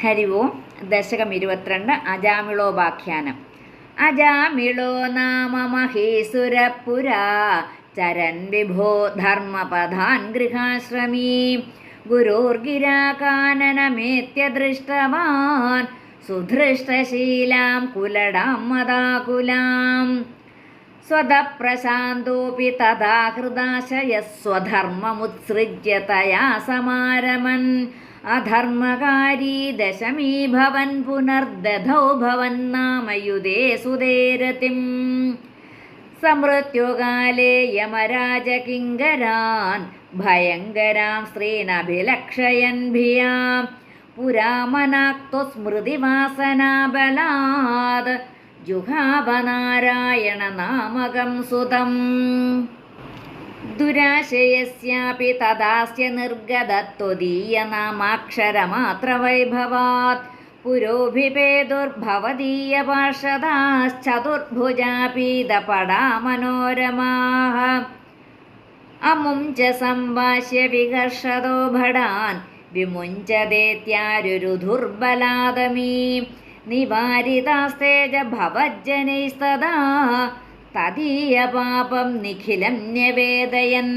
ഹരി ഓം ദശകം ഇരുപത്തിരണ്ട് അജാമിളോപാഖ്യാനം. അജാമിളോ നാമ മഹീസുരപുരാ ചരൻ വിഭോ ധർമ്മപഥാൻ ഗൃഹാശ്രമീ ഗുരോർഗിരാകാനനമേത്യ ദൃഷ്ടവാൻ സുധൃഷ്ടശീലാം കുലടാം മദാകുലാം സ്വതപ്രശാന്തോപി തഥാ തയാ സമാരമൻ. അധർമ്മകാരീ ദശമീ ഭവൻ പുനർദധൗ ഭവൻ നാമയുധേ സുതേരതിം. സമൃത്യുകാലേ യമരാജകിങ്കരാൻ ഭയങ്കരാം സ്ത്രീനഭിലക്ഷയൻ ഭിയാം. പുരാമനാക്തു സ്മൃതിവാസനാബലാത് ജുഹാവനാരായണ നാമകം സുതം. തദാസ്യ നിർഗതത്വദീയനാമാക്ഷരമാത്രവൈഭവാത് പുരോഭിപേതുർഭവദീയ പാർഷദാശ്ചതുർഭുജാപീതപടാ മനോരമാഹ അമും ച സംഭാഷ്യ വികർഷതോ ഭടാൻ. വിമുഞ്ചദേത്യാരുരുധുർബലാദമീ നിവാരിതാസ്തേജ ഭവജ്ജനൈസ്തദാ. തദീയപാപം നിഖിലം ന്യവേദയൻ.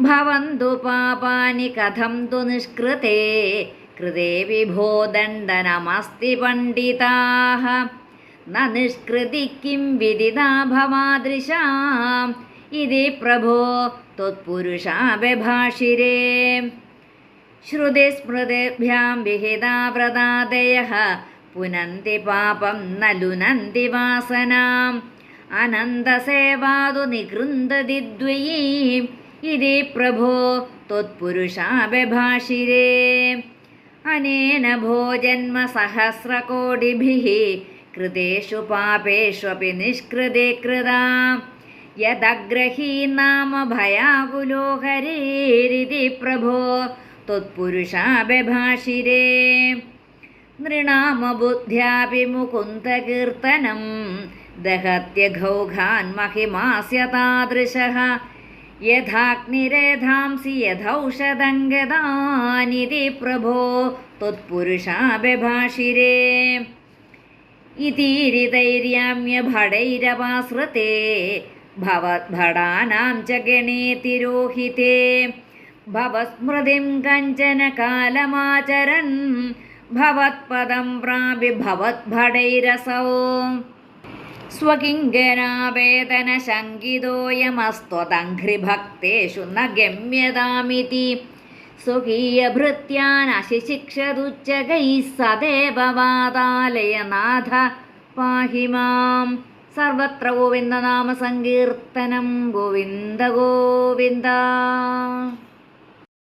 ഭവന്തു പാപാനി കഥം തു നിഷ്കൃതേ. കൃതേ വിഭോ ദണ്ഡനമസ്തി പണ്ഡിതാः ന നിഷ്കൃതി കിം വിദിതാ ഭവാദൃശാം. ഇതി പ്രഭോ ത്വത്പുരുഷാഭിഭാഷിരേ ശ്രുതിസ്മൃതിഭ്യാം വിഹിതാ വ്രതാദയഃ പുനന്തി പാപം ന ലുനന്തി വാസനാം. അനന്തസേവാതു നികൃന്ദതി ദ്വയീം ഇതി പ്രഭോ ത്വത്പുരുഷാഭിഭാഷിരേ. അനേന ഭോജന്മ സഹസ്രകോടിഭിः കൃതേഷു പാപേഷ്വപി നിഷ്കൃതേ കൃതാ. യദഗ്രഹീ നാമ ഭയാകുലോ ഹരേരിതി പ്രഭോ ത്വത്പുരുഷാഭിഭാഷിരേ. നൃണാമബുദ്ധ്യാപി മുകുന്ദകീർത്തനം ദഹത്യഘൗഘാൻ മഹിമാസ്യ താദൃശः യഥാഗ്നിരേധാംസി യഥൗഷധംഗതാനിതി പ്രഭോ ത്വത്പുരുഷാഭിഭാഷിരേ. ഇതീരിതൈര്യാമ്യഭടൈരവാസൃത്തെ ഭവദ്ഭടാനാം ച ഗണേ തിരോഹിതേ ഭവസ്മൃതിം കഞ്ചന കാലമാചരൻ ഭവത്പദം സ്വകിങ്കരാവേദന ശങ്കിതോയമസ്ത്വതഘ്രിഭക്തേഷു ന ഗമ്യതാമിതി. സ്വകീയഭൃത്യാനശിശിക്ഷതുച്ചകൈः സദേവ വാതാലയനാഥ പാഹി മാം. സർവത്ര ഗോവിന്ദനാമസങ്കീർത്തനം ഗോവിന്ദ ഗോവിന്ദ.